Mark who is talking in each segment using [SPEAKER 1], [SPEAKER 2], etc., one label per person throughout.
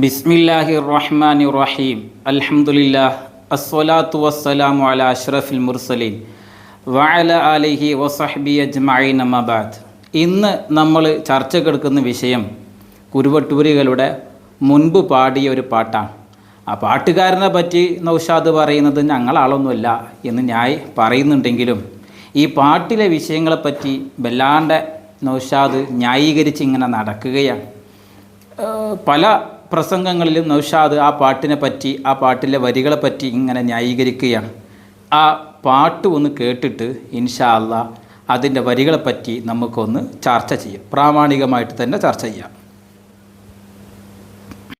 [SPEAKER 1] ബിസ്മില്ലാഹി റഹ്മാനി റഹീം അൽഹംദുലില്ലാ അസ്വലാത്തു വസ്സലാമു അല അഷ്റഫിൽ മുർസലീൻ. വഅല ആലിഹി വസഹബി അജ്മഈൻ അമ്മബാദ് ഇന്ന് നമ്മൾ ചർച്ചക്കെടുക്കുന്ന വിഷയം കുരുവട്ടൂരികളുടെ മുൻപ് പാടിയ ഒരു പാട്ടാണ്. ആ പാട്ടുകാരനെ പറ്റി നൗഷാദ് പറയുന്നത് ഞങ്ങളാളൊന്നുമല്ല എന്ന് ഞാൻ പറയുന്നുണ്ടെങ്കിലും ഈ പാട്ടിലെ വിഷയങ്ങളെപ്പറ്റി വല്ലാണ്ട് നൗഷാദ് ന്യായീകരിച്ച് ഇങ്ങനെ നടക്കുകയാണ്. പല പ്രസംഗങ്ങളിലും നൗഷാദ് ആ പാട്ടിനെ പറ്റി ആ പാട്ടിലെ വരികളെ പറ്റി ഇങ്ങനെ ന്യായീകരിക്കുകയാണ്. ആ പാട്ട് ഒന്ന് കേട്ടിട്ട് ഇൻഷാ അല്ല അതിന്റെ വരികളെ പറ്റി നമുക്കൊന്ന് ചർച്ച ചെയ്യാം. പ്രാമാണികമായിട്ട് തന്നെ ചർച്ച ചെയ്യാം.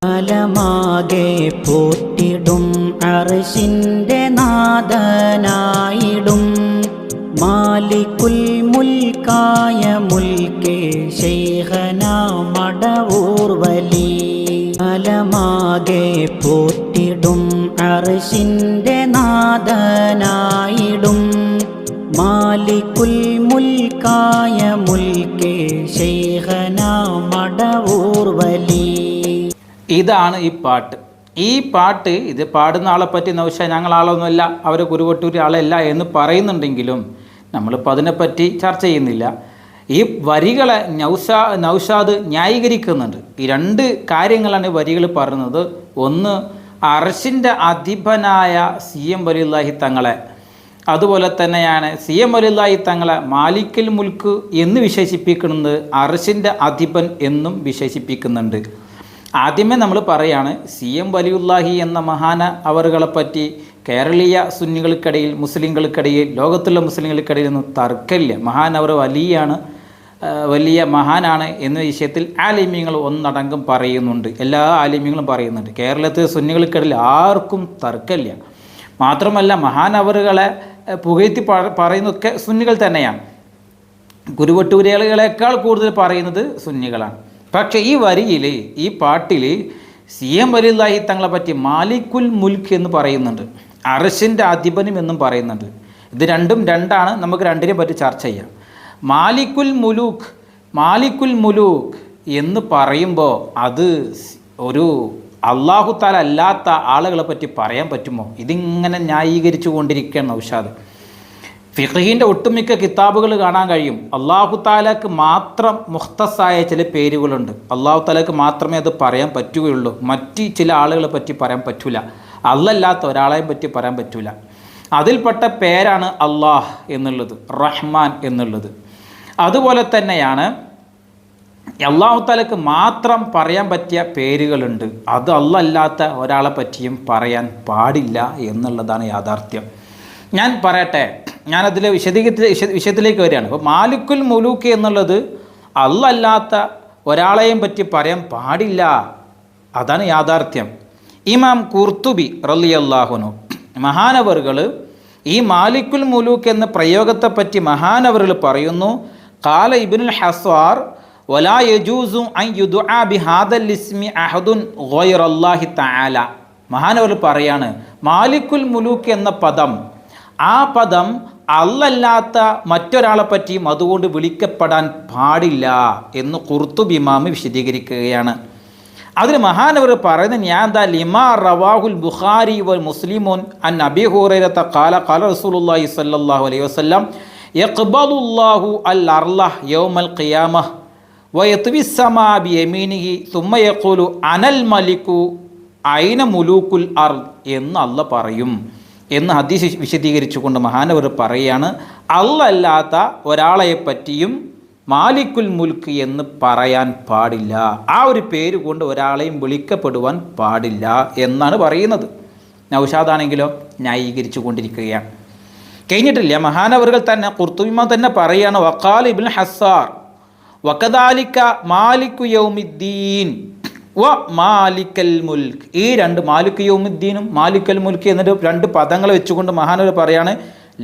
[SPEAKER 2] കാലമാകെ നാദനായിടും മാലിക്കുൽ മുൽക്കായ പോറ്റിടും അർഷിന്റെ നാദനായിടും. മാലിക്കുൽ മുൽക്കായ മുൽക്കേ ശൈഖന മടവൂർ വലി
[SPEAKER 1] ഇതാണ് ഈ പാട്ട്. ഈ പാട്ട് ഇത് പാടുന്ന ആളെ പറ്റി നൗഷ ഞങ്ങൾ ആളൊന്നുമല്ല അവർ കുരുവട്ടൂരി ആളല്ല എന്ന് പറയുന്നുണ്ടെങ്കിലും നമ്മളിപ്പോൾ അതിനെപ്പറ്റി ചർച്ച ചെയ്യുന്നില്ല. ഈ വരികളെ നൗഷാ നൗഷാദ് ന്യായീകരിക്കുന്നുണ്ട്. ഈ രണ്ട് കാര്യങ്ങളാണ് വരികൾ പറയുന്നത് ഒന്ന് അർഷിന്റെ അധിപനായ സി എം വലിയുല്ലാഹി തങ്ങളെ. അതുപോലെ തന്നെയാണ് സി എം വലിയുല്ലാഹി തങ്ങളെ മാലിക്കൽ മുൽക്ക് എന്ന് വിശേഷിപ്പിക്കുന്നത് അർഷിന്റെ അധിപൻ എന്നും വിശേഷിപ്പിക്കുന്നുണ്ട്. ആദ്യമേ നമ്മൾ പറയാണ് സി എം വലിയുല്ലാഹി എന്ന മഹാന അവറുകളെ പറ്റി കേരളീയ സുന്നികൾക്കിടയിൽ മുസ്ലിങ്ങൾക്കിടയിൽ ലോകത്തുള്ള മുസ്ലിങ്ങൾക്കിടയിൽ ഒന്നും തർക്കമില്ല. മഹാൻ അവർ വലിയാണ്. വലിയ മഹാനാണ് എന്ന വിഷയത്തിൽ ആലിമ്യങ്ങൾ ഒന്നടങ്കം പറയുന്നുണ്ട്. എല്ലാ ആലിമ്യങ്ങളും പറയുന്നുണ്ട്. കേരളത്തിലെ സുന്നികൾക്കിടയിൽ ആർക്കും തർക്കമില്ല. മാത്രമല്ല മഹാനവറുകളെ പുകഴ്ത്തി പറയുന്നതൊക്കെ സുന്നികൾ തന്നെയാണ്. ഗുരുവട്ടൂരികളേക്കാൾ കൂടുതൽ പറയുന്നത് സുന്നികളാണ്. പക്ഷേ ഈ വരിയിൽ ഈ പാട്ടിൽ സി എം വലില്ലാഹി തങ്ങളെ പറ്റി മാലിക്കുൽ മുൽക്ക് എന്ന് പറയുന്നുണ്ട്. അറശിന്റെ അധിപനും എന്നും പറയുന്നുണ്ട്. ഇത് രണ്ടും രണ്ടാണ്. നമുക്ക് രണ്ടിനെ പറ്റി ചർച്ച ചെയ്യാം. മാലിക്കുൽ മുലൂഖ് മാലിക്കുൽ മുലൂഖ് എന്ന് പറയുമ്പോൾ അത് ഒരു അള്ളാഹു താല അല്ലാത്ത ആളുകളെ പറ്റി പറയാൻ പറ്റുമോ? ഇതിങ്ങനെ ന്യായീകരിച്ചു കൊണ്ടിരിക്കുകയാണ് നൗഷാദ് ഫിഖീന്റെ ഒട്ടുമിക്ക കിതാബുകൾ കാണാൻ കഴിയും. അള്ളാഹു താലക്ക് മാത്രം മുഖ്തസായ ചില പേരുകളുണ്ട്. അള്ളാഹു താലക്ക് മാത്രമേ അത് പറയാൻ പറ്റുകയുള്ളൂ. മറ്റ് ചില ആളുകളെ പറ്റി പറയാൻ പറ്റില്ല അല്ലല്ലാത്ത ഒരാളെയും പറ്റി പറയാൻ പറ്റില്ല അതിൽപ്പെട്ട പേരാണ് അള്ളാഹ് എന്നുള്ളത് റഹ്മാൻ എന്നുള്ളത്. അതുപോലെ തന്നെയാണ് അള്ളാഹു താലക്ക് മാത്രം പറയാൻ പറ്റിയ പേരുകളുണ്ട്. അത് അല്ലല്ലാത്ത ഒരാളെ പറ്റിയും പറയാൻ പാടില്ല എന്നുള്ളതാണ് യാഥാർത്ഥ്യം. ഞാൻ പറയട്ടെ ഞാനതിൽ വിശദീകരിച്ച വിഷയത്തിലേക്ക് വരികയാണ്. അപ്പോൾ മാലിക്കുൽ മുലൂക്ക് എന്നുള്ളത് അല്ലല്ലാത്ത ഒരാളെയും പറ്റി പറയാൻ പാടില്ല. അതാണ് യാഥാർത്ഥ്യം. ഇമാം കുർത്തുബി റലി അള്ളാഹുനു മഹാനവറുകൾ ഈ മാലിക്കുൽ മുലൂക്ക് എന്ന പ്രയോഗത്തെപ്പറ്റി മഹാനവറുകൾ പറയുന്നു കാല ഇബിനുൽ ഹസ്വാർ വലാ യജൂസു അൻ യുദ്ആ ബിഹാദൽ ഇസ്മി അഹദുൻ ഗൈറല്ലാഹി തആല മഹാനവർ പറയാണ് മാലിക്കുൽ മുലൂക്ക് എന്ന പദം ആ പദം അല്ലല്ലാത്ത മറ്റൊരാളെ പറ്റിയും അതുകൊണ്ട് വിളിക്കപ്പെടാൻ പാടില്ല എന്ന് കുർത്തുബിമാമ് വിശദീകരിക്കുകയാണ്. അതിന് മഹാനവർ പറയുന്നത് ഞാൻ എന്താ ലിമാ റവാഹുൽ ബുഖാരി വൽ മുസ്ലിമോൻ അൻ അബി ഹുറൈറത്ത കാല കാല റസൂലുള്ളാഹി സല്ലാഹു അലൈഹി വസല്ലം യഖ്ബലുല്ലാഹു അൽ അർലഹ് യൗമൽ ഖിയാമ വയത്വിസ്സമാ ബി യമീനിഹി സുമ്മ യഖൂലു അനൽ മലിക്കു ഐന മുലൂക്കുൽ അർ എന്ന് അല്ല പറയും. എന്ന് ഹദീസ് വിശദീകരിച്ചുകൊണ്ട് മഹാനവർ പറയുകയാണ് അല്ലല്ലാത്ത ഒരാളെ പറ്റിയും മാലിക്കുൽ മുൽക്ക് എന്ന് പറയാൻ പാടില്ല. ആ ഒരു പേര് കൊണ്ട് ഒരാളെയും വിളിക്കപ്പെടുവാൻ പാടില്ല എന്നാണ് പറയുന്നത്. നൗഷാദാണെങ്കിലോ ന്യായീകരിച്ചു കൊണ്ടിരിക്കുകയാണ് കഴിഞ്ഞിട്ടില്ല. മഹാനവറുകൾ തന്നെ കുർത്തുവിമ തന്നെ പറയുകയാണ് വക്കാൽ ഇബിൻ ഹസാർ വക്കദാലിക്ക മാലിക്കു യൗമിദ്ദീൻ വ മാലിക്കൽ മുൽക്ക്. ഈ രണ്ട് മാലിക് യൗമുദ്ദീനും മാലിക്കൽ മുൽക്ക് എന്നിട്ട് രണ്ട് പദങ്ങൾ വെച്ചുകൊണ്ട് മഹാനവർ പറയാണ്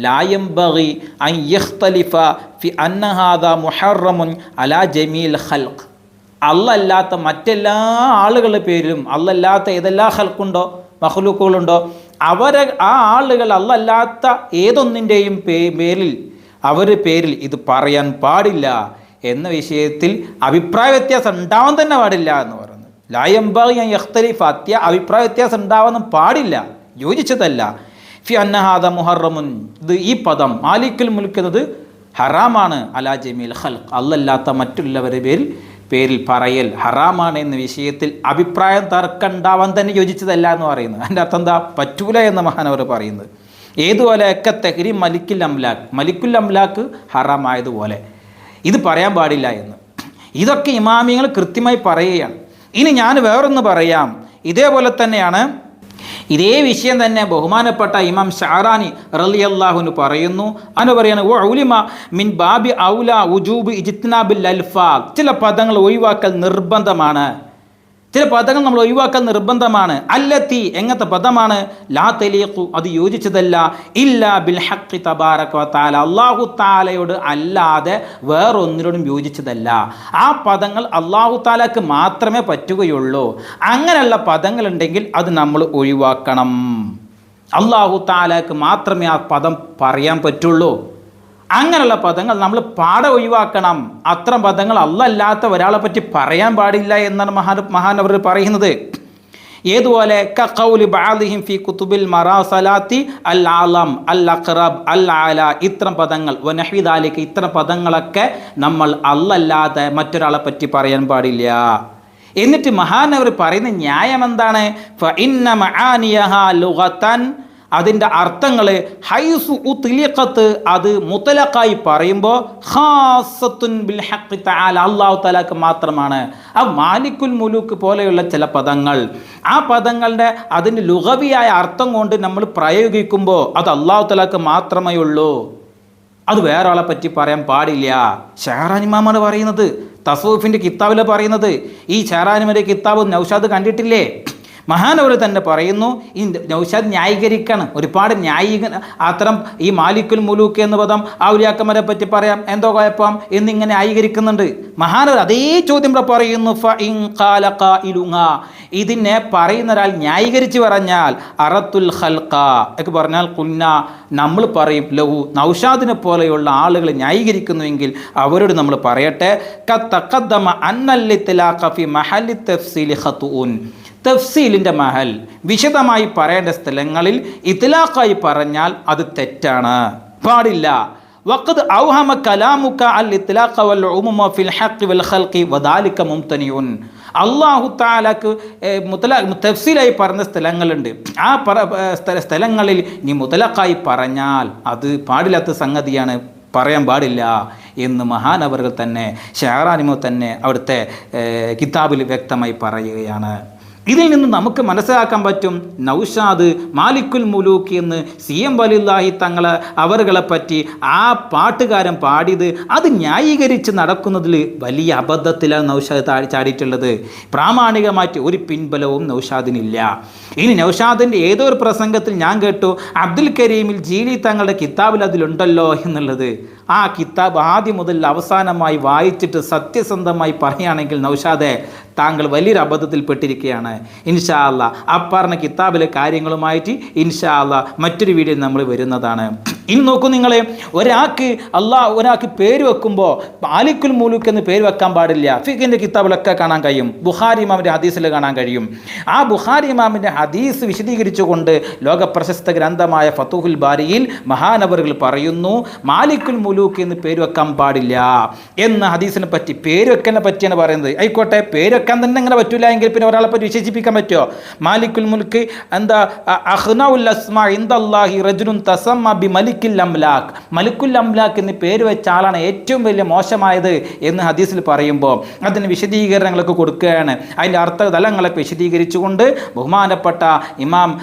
[SPEAKER 1] ലായം ബഗി അഖ്തലിഫ ഫി അന്നഹാദ മുഹറമുൻ അലാ ജമീൽ ഹൽഖ് അല്ലല്ലാത്ത മറ്റെല്ലാ ആളുകളുടെ പേരിലും അല്ലല്ലാത്ത ഏതെല്ലാ ഹൽക്കുണ്ടോ മഹ്ലൂക്കുകളുണ്ടോ അവരെ ആ ആളുകൾ അല്ലല്ലാത്ത ഏതൊന്നിന്റെയും പേ പേരിൽ അവർ പേരിൽ ഇത് പറയാൻ പാടില്ല എന്ന വിഷയത്തിൽ അഭിപ്രായ വ്യത്യാസം ഉണ്ടാവാൻ തന്നെ പാടില്ല എന്ന് പറയുന്നത്. ലായംബാഗ് ഞാൻ യഖ്തലിഫ് അത്യ അഭിപ്രായ വ്യത്യാസം ഉണ്ടാവാനും പാടില്ല യോജിച്ചതല്ല. ഫി അന്നഹാദ മുഹറമുൻ ഇത് ഈ പദം മാലിക്കുൽ മുൽക്കുന്നത് ഹറാമാണ്. അലാ ജമീൽ ഖൽഖ് അല്ലല്ലാത്ത മറ്റുള്ളവരുടെ പേരിൽ പേരിൽ പറയൽ ഹറാമാണ് എന്ന വിഷയത്തിൽ അഭിപ്രായം തർക്കം ഉണ്ടാവാൻ തന്നെ യോജിച്ചതല്ല എന്ന് പറയുന്നത്. അതിന്റെ അർത്ഥം എന്താ? പറ്റൂല എന്ന മഹാനവർ പറയുന്നത്. ഏതുപോലെയൊക്കെ തെഹരി മലിക്കുൽ അംലാഖ്. മലിക്കുൽ അംലാഖ് ഹറാമായതുപോലെ. ഇത് പറയാൻ പാടില്ല എന്ന്. ഇതൊക്കെ ഇമാമിയങ്ങൾ കൃത്യമായി പറയുകയാണ്. ഇനി ഞാൻ വേറൊന്ന് പറയാം. ഇതേപോലെ തന്നെയാണ് ഇതേ വിഷയം തന്നെ ബഹുമാനപ്പെട്ട ഇമാം ഷാറാനി റലി അള്ളാഹുന് പറയുന്നു. അനു പറയുന്നത് "വ ഉലിമ മിൻ ബാബി ഔല ഉജൂബ് ഇജിത്നാബിൽ അൽഫാ ചില പദങ്ങൾ ഒഴിവാക്കൽ നിർബന്ധമാണ്. ചില പദങ്ങൾ നമ്മൾ ഒഴിവാക്കാൻ നിർബന്ധമാണ്. അല്ലത്തി എങ്ങനത്തെ പദമാണ്? ലാ തെലീഖു അത് യോജിച്ചതല്ല. ഇല്ല ബിൽ ഹക്കി തബാരക താല അള്ളാഹു താലയോട് അല്ലാതെ വേറൊന്നിനോടും യോജിച്ചതല്ല. ആ പദങ്ങൾ അള്ളാഹു താലക്ക് മാത്രമേ പറ്റുകയുള്ളൂ. അങ്ങനെയുള്ള പദങ്ങളുണ്ടെങ്കിൽ അത് നമ്മൾ ഒഴിവാക്കണം. അള്ളാഹു താലക്ക് മാത്രമേ ആ പദം പറയാൻ പറ്റുള്ളൂ. അങ്ങനെയുള്ള പദങ്ങൾ നമ്മൾ പാടെ ഒഴിവാക്കണം. അത്തരം പദങ്ങൾ അല്ലല്ലാത്ത ഒരാളെ പറ്റി പറയാൻ പാടില്ല എന്നാണ് മഹാൻ മഹാനവർ പറയുന്നത്. ഏതുപോലെ? ഫി കുത്തുബിൽ മറാസലാത്തി അൽ ആലം അൽ അഖ്റബ് അൽ ആല. ഇത്തരം പദങ്ങൾ വനഹിദാലിക്ക് ഇത്തരം പദങ്ങളൊക്കെ നമ്മൾ അല്ലല്ലാതെ മറ്റൊരാളെ പറ്റി പറയാൻ പാടില്ല. എന്നിട്ട് മഹാനവർ പറയുന്ന ന്യായം എന്താണ്? ഫ ഇന്ന മഹാനിയഹ ലുഗതൻ അതിന്റെ അർത്ഥങ്ങൾ ഹൈസു ഉത്ലിഖത്ത് അത് മുത്തലക്കായി പറയുമ്പോൾ ഹാസത്തുൻ ബിൽ ഹക്കി തആല അല്ലാഹു തആലക്ക് മാത്രമാണ്. ആ മാലിക്കുൽ മുലൂക്ക് പോലെയുള്ള ചില പദങ്ങൾ. ആ പദങ്ങളുടെ അതിന്റെ ലുഹവിയായ അർത്ഥം കൊണ്ട് നമ്മൾ പ്രയോഗിക്കുമ്പോൾ അത് അള്ളാഹു തആലക്ക് മാത്രമേ ഉള്ളൂ. അത് വേറെ ആളെ പറ്റി പറയാൻ പാടില്ല. ഷെഹറാനിമാമാണ് പറയുന്നത്. തസൂഫിന്റെ കിതാബിൽ പറയുന്നത്. ഈ ഷെഹറാനിമയുടെ കിതാബ് നൗഷാദ് കണ്ടിട്ടില്ലേ? മഹാനവർ തന്നെ പറയുന്നു ഈ നൗഷാദ് ന്യായീകരിക്കണം. ഒരുപാട് ന്യായീക അത്തരം ഈ മാലിക്കുൽ മുലൂക്ക് എന്ന പദം ഔലിയാക്കന്മാരെ പറ്റി പറയാം. എന്തോ കുഴപ്പം? എന്നിങ്ങനെ ന്യായീകരിക്കുന്നുണ്ട്. മഹാനവർ അതേ ചോദ്യം ഇവിടെ പറയുന്നു. ഇതിനെ പറയുന്ന ഒരാൾ ന്യായീകരിച്ച് പറഞ്ഞാൽ അറത്തുൽ ഹൽക്ക ഒക്കെ പറഞ്ഞാൽ കുന്ന നമ്മൾ പറയും ലഹു നൗഷാദിനെ പോലെയുള്ള ആളുകൾ ന്യായീകരിക്കുന്നുവെങ്കിൽ അവരോട് നമ്മൾ പറയട്ടെ കത്തഖദ്ദമ അന്നല്ലിത്തിലാഖ ഫി മഹല്ലി തഫ്സീലി ഖത്തുഉൻ തഫ്സീലിന്റെ മഹൽ. വിശദമായി പറയേണ്ട സ്ഥലങ്ങളിൽ ഇത്തിലാഖായി പറഞ്ഞാൽ അത് തെറ്റാണ്. പാടില്ല. വഖദ് ഔഹമ കലാമുക്ക അൽ ഇത്ലാഖ വൽ ഉമുമ ഫിൽ ഹഖ് വൽ ഖൽഖി വദാലിക മുംതനിയുൻ അള്ളാഹു താലാക്ക് മുത്തല തഫ്സീലായി പറഞ്ഞ സ്ഥലങ്ങളുണ്ട്. ആ സ്ഥലങ്ങളിൽ നീ മുതലക്കായി പറഞ്ഞാൽ അത് പാടില്ലാത്ത സംഗതിയാണ്. പറയാൻ പാടില്ല എന്ന് മഹാനവറുകൾ തന്നെ ഷെഹറാനിമോ തന്നെ അവിടുത്തെ കിതാബിൽ വ്യക്തമായി പറയുകയാണ്. ഇതിൽ നിന്ന് നമുക്ക് മനസ്സിലാക്കാൻ പറ്റും നൗഷാദ് മാലിക്കുൽ മുലൂക്ക് എന്ന് സി എം വലില്ലാഹി തങ്ങളെ അവറുകളെ പറ്റി ആ പാട്ടുകാരൻ പാടിയത് അത് ന്യായീകരിച്ച് നടക്കുന്നതിൽ വലിയ അബദ്ധത്തിലാണ് നൗഷാദ് ചാടിയിട്ടുള്ളത്. പ്രാമാണികമായിട്ട് ഒരു പിൻബലവും നൗഷാദിനില്ല. ഇനി നൗഷാദിന്റെ ഏതോ ഒരു പ്രസംഗത്തിൽ ഞാൻ കേട്ടു അബ്ദുൽ കരീമിൽ ജീലി തങ്ങളുടെ കിതാബിൽ അതിലുണ്ടല്ലോ എന്നുള്ളത്. ആ കിതാബ് ആദ്യം മുതൽ അവസാനമായി വായിച്ചിട്ട് സത്യസന്ധമായി പറയുകയാണെങ്കിൽ നൗഷാദെ താങ്കൾ വലിയൊരു അബദ്ധത്തിൽ പെട്ടിരിക്കുകയാണ്. ഇൻഷാ അല്ല അപ്പാറിന കിതാബിലെ കാര്യങ്ങളുമായിട്ട് ഇൻഷാ അല്ല മറ്റൊരു വീഡിയോ നമ്മൾ വരുന്നതാണ്. ഇനി നോക്കൂ നിങ്ങളെ ഒരാൾക്ക് അള്ളാഹ് ഒരാൾക്ക് പേര് വെക്കുമ്പോൾ ആലിക്കുൽ മൂലുക്ക് എന്ന് പേര് വെക്കാൻ പാടില്ല. ഫിഖിന്റെ കിതാബിലൊക്കെ കാണാൻ കഴിയും. ബുഹാരി ഇമാമിന്റെ ഹദീസിൽ കാണാൻ കഴിയും. ആ ബുഹാരി ഇമാമിന്റെ ഹദീസ് വിശദീകരിച്ചുകൊണ്ട് ലോക പ്രശസ്ത ഗ്രന്ഥമായ ഫത്തുഹുൽ ബാരിയിൽ മഹാനവറുകൾ പറയുന്നു മാലിക്കുൽ മുലൂക്ക് എന്ന് പേര് വെക്കാൻ പാടില്ല എന്ന ഹദീസിനെ പറ്റി പേര് വെക്കാനെ പറ്റിയാണ് പറയുന്നത്. ആയിക്കോട്ടെ പേര് വെക്കാൻ തന്നെ അങ്ങനെ പറ്റൂല എങ്കിൽ പിന്നെ ഒരാളെ പറ്റി വിശേഷിപ്പിക്കാൻ പറ്റുമോ? മാലിക്കുൽ മുൽക്ക് എന്താ അഹ്നഉൽ അസ്മാ ഇന്ദല്ലാഹി റജുൻ തസമ്മ ബി മലിക്കുൽ അംലാഖ് മലിക്കുൽ അംലാഖ് എന്ന് പേര് വെച്ച ആളാണ് ഏറ്റവും വലിയ മോശമായത് എന്ന് ഹദീസിൽ പറയുമ്പോൾ. അതിന് വിശദീകരണങ്ങളൊക്കെ കൊടുക്കുകയാണ്. അതിന്റെ അർത്ഥതലങ്ങളൊക്കെ വിശദീകരിച്ചുകൊണ്ട് ബഹുമാനപ്പെട്ട ഇമാം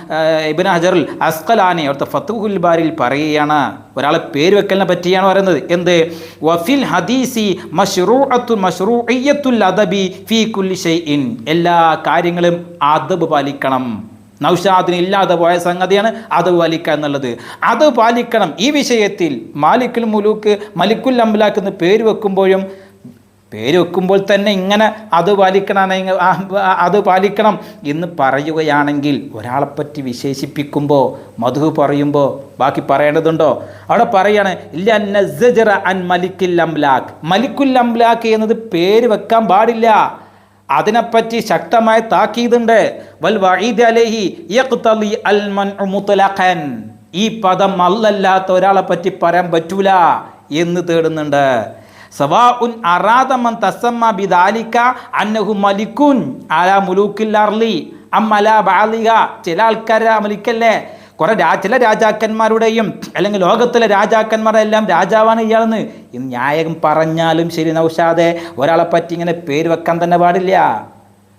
[SPEAKER 1] ഇബിൻ ഹജറുൽ അസ്കലാനി അവിടുത്തെ ഫത്തുഹുൽ ബാരിൽ പറയുകയാണ്. ഒരാളെ പേര് വെക്കലിനെ പറ്റിയാണ് പറയുന്നത്. എന്ത്? വഫിൽ ഹദീസി മഷ്റൂഅത്തു മഷ്റൂഇയ്യത്തുൽ അദബി ഫീ കുല്ലി ഷൈഇൻ. എല്ലാ കാര്യങ്ങളും അദബ് പാലിക്കണം. നൗഷാദിന് ഇല്ലാതെ പോയ സംഗതിയാണ് അത് പാലിക്കുക എന്നുള്ളത്. അത് പാലിക്കണം. ഈ വിഷയത്തിൽ മാലിക്കുൽ മുലൂക്ക് മലിക്കുൽ അംലാക്ക് എന്ന് പേര് വെക്കുമ്പോഴും പേര് വെക്കുമ്പോൾ തന്നെ ഇങ്ങനെ അത് പാലിക്കണം അത് പാലിക്കണം എന്ന് പറയുകയാണെങ്കിൽ ഒരാളെപ്പറ്റി വിശേഷിപ്പിക്കുമ്പോൾ മധു പറയുമ്പോൾ ബാക്കി പറയേണ്ടതുണ്ടോ? അവിടെ പറയാണ് ഇല്ല നസജറ അൻ മലിക്കുൽ അംലാക്ക് മലിക്കുൽ അംലാക്ക് എന്നത് പേര് വെക്കാൻ പാടില്ല. അതിനെപ്പറ്റി ശക്തമായ താക്കീതുണ്ട്. വൽ വഈദ് അലൈഹി യഖ്തലി അൽ മൻഉ മുത്ലഖൻ. ഈ പദം അല്ലല്ലാത്ത ഒരാളെ പറ്റി പറയാൻ പറ്റൂല എന്ന് തേടുന്നുണ്ട്. സവാഉൻ അറാദമൻ തസമ്മ ബിദാലിക അന്നഹു മലിക്കുൻ അലാ മുലൂക്കിൽ അർലി. അമ്മല ബാലിക ചില ആൾക്കാരെ മലിക്കല്ലേ കുറെ രാ ചില രാജാക്കന്മാരുടെയും അല്ലെങ്കിൽ ലോകത്തിലെ രാജാക്കന്മാരുടെ എല്ലാം രാജാവാണ് ഇയാളെന്ന്. ഈ ന്യായം പറഞ്ഞാലും ശരി നൗഷാദെ ഒരാളെ പറ്റി ഇങ്ങനെ പേര് വെക്കാൻ തന്നെ പാടില്ല.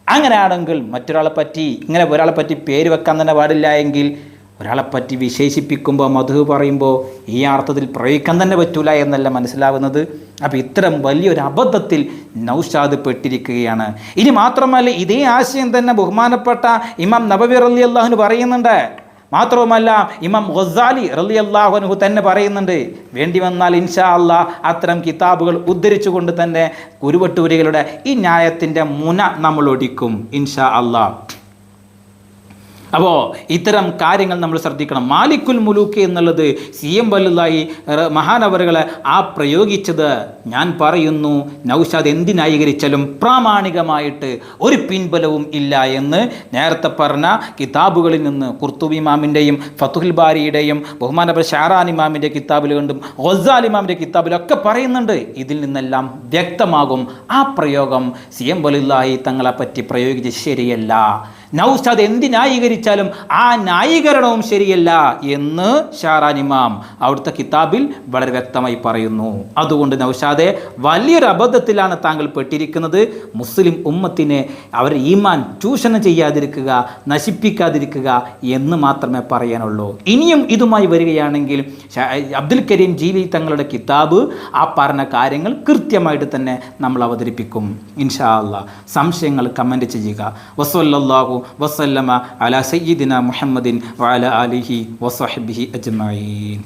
[SPEAKER 1] അങ്ങനെയാണെങ്കിൽ മറ്റൊരാളെ പറ്റി ഇങ്ങനെ ഒരാളെ പറ്റി പേര് വെക്കാൻ തന്നെ പാടില്ല എങ്കിൽ ഒരാളെ പറ്റി വിശേഷിപ്പിക്കുമ്പോൾ മധു പറയുമ്പോൾ ഈ അർത്ഥത്തിൽ പ്രയോഗിക്കാൻ തന്നെ പറ്റൂല എന്നല്ല മനസ്സിലാവുന്നത്. അപ്പോൾ ഇത്തരം വലിയൊരു അബദ്ധത്തിൽ നൗഷാദ് പെട്ടിരിക്കുകയാണ്. ഇനി മാത്രമല്ല ഇതേ ആശയം തന്നെ ബഹുമാനപ്പെട്ട ഇമാം റലി അള്ളാഹുന് പറയുന്നുണ്ട്. മാത്രവുമല്ല ഇമാം ഗൊസാലി റലി അള്ളാഹുനുഹു തന്നെ പറയുന്നുണ്ട് വേണ്ടി വന്നാൽ ഇൻഷാ അള്ളാഹ് അത്തരം കിതാബുകൾ ഉദ്ധരിച്ചുകൊണ്ട് തന്നെ കുരുവട്ടൂരികളുടെ ഈ ന്യായത്തിന്റെ മുന നമ്മൾ ഒടിക്കും ഇൻഷാ അള്ളാഹ് അപ്പോൾ ഇത്തരം കാര്യങ്ങൾ നമ്മൾ ശ്രദ്ധിക്കണം. മാലിക്കുൽ മുലൂക്ക് എന്നുള്ളത് സി എം വലുതായി മഹാനവറുകളെ ആ പ്രയോഗിച്ചത് ഞാൻ പറയുന്നു നൗഷാദ് എന്ത് ന്യായീകരിച്ചാലും പ്രാമാണികമായിട്ട് ഒരു പിൻബലവും ഇല്ല എന്ന് നേരത്തെ പറഞ്ഞ കിതാബുകളിൽ നിന്ന് കുർത്തുബി ഇമാമിന്റെയും ഫത്തുൽ ബാരിയുടെയും ബഹുമാനപ്പെട്ട ഷാറാൻ ഇമാമിന്റെ കിതാബിൽ കണ്ടും ഗൊസാൽ കിതാബിലൊക്കെ പറയുന്നുണ്ട്. ഇതിൽ നിന്നെല്ലാം വ്യക്തമാകും ആ പ്രയോഗം സി എം വലുതായി തങ്ങളെപ്പറ്റി പ്രയോഗിച്ച് ശരിയല്ല. നൗഷാദ് എന്ത് ന്യായീകരിച്ചാലും ആ ന്യായീകരണവും ശരിയല്ല എന്ന് ഷാറാൻ ഇമാം അവിടുത്തെ കിതാബിൽ വളരെ വ്യക്തമായി പറയുന്നു. അതുകൊണ്ട് നൗഷാദെ വലിയൊരു അബദ്ധത്തിലാണ് താങ്കൾ പെട്ടിരിക്കുന്നത്. മുസ്ലിം ഉമ്മത്തിനെ അവർ ഈമാൻ ചൂഷണം ചെയ്യാതിരിക്കുക നശിപ്പിക്കാതിരിക്കുക എന്ന് മാത്രമേ പറയാനുള്ളൂ. ഇനിയും ഇതുമായി വരികയാണെങ്കിൽ അബ്ദുൽ കരീം ജീവി തങ്ങളുടെ കിതാബ് ആ പറഞ്ഞ കാര്യങ്ങൾ കൃത്യമായിട്ട് തന്നെ നമ്മൾ അവതരിപ്പിക്കും. ഇൻഷാ അല്ല സംശയങ്ങൾ കമന്റ് ചെയ്യുക. വസല്ലല്ലാഹു വസല്ലമ അല സയ്യിദിന മുഹമ്മദിൻ വഅല ആലിഹി വസഹബിഹി അജ്മഈൻ